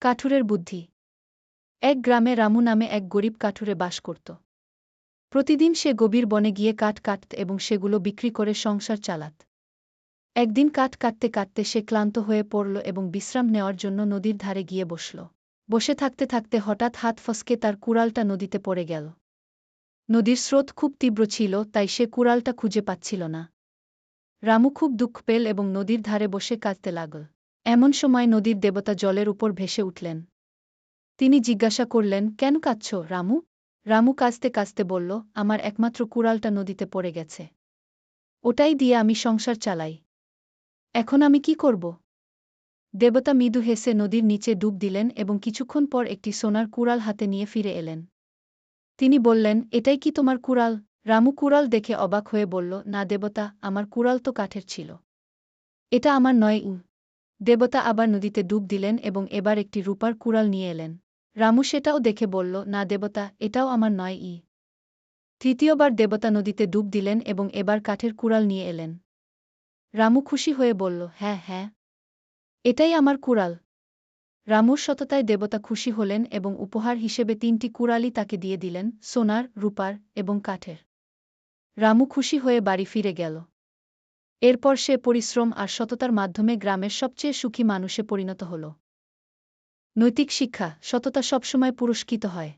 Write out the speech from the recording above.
কাঠুরের বুদ্ধি। এক গ্রামে রামু নামে এক গরিব কাঠুরে বাস করত। প্রতিদিন সে গভীর বনে গিয়ে কাঠ কাটত এবং সেগুলো বিক্রি করে সংসার চালাত। একদিন কাঠ কাটতে কাটতে সে ক্লান্ত হয়ে পড়ল এবং বিশ্রাম নেওয়ার জন্য নদীর ধারে গিয়ে বসল। বসে থাকতে থাকতে হঠাৎ হাত ফসকে তার কুড়ালটা নদীতে পড়ে গেল। নদীর স্রোত খুব তীব্র ছিল, তাই সে কুড়ালটা খুঁজে পাচ্ছিল না। রামু খুব দুঃখ পেল এবং নদীর ধারে বসে কাঁদতে লাগল। এমন সময় নদীর দেবতা জলের উপর ভেসে উঠলেন। তিনি জিজ্ঞাসা করলেন, কেন কাঁদছ, রামু? রামু কাঁদতে কাঁদতে বলল, আমার একমাত্র কুড়ালটা নদীতে পড়ে গেছে। ওটাই দিয়ে আমি সংসার চালাই। এখন আমি কি করব? দেবতা মৃদু হেসে নদীর নিচে ডুব দিলেন এবং কিছুক্ষণ পর একটি সোনার কুড়াল হাতে নিয়ে ফিরে এলেন। তিনি বললেন, এটাই কি তোমার কুড়াল? রামু কুড়াল দেখে অবাক হয়ে বলল, না দেবতা, আমার কুড়াল তো কাঠের ছিল। এটা আমার নয় উ। দেবতা আবার নদীতে ডুব দিলেন এবং এবার একটি রূপার কুড়াল নিয়ে এলেন। রামু সেটাও দেখে বলল, না দেবতা, এটাও আমার নয় ই। তৃতীয়বার দেবতা নদীতে ডুব দিলেন এবং এবার কাঠের কুড়াল নিয়ে এলেন। রামু খুশি হয়ে বলল হ্যাঁ হ্যাঁ। এটাই আমার কুড়াল রামুর সততায় দেবতা খুশি হলেন এবং উপহার হিসেবে তিনটি কুড়ালই তাকে দিয়ে দিলেন, সোনার, রূপার এবং কাঠের। রামু খুশি হয়ে বাড়ি ফিরে গেল। এরপর সে পরিশ্রম আর সততার মাধ্যমে গ্রামের সবচেয়ে সুখী মানুষে পরিণত হল। নৈতিক শিক্ষা, সততা সবসময় পুরস্কৃত হয়।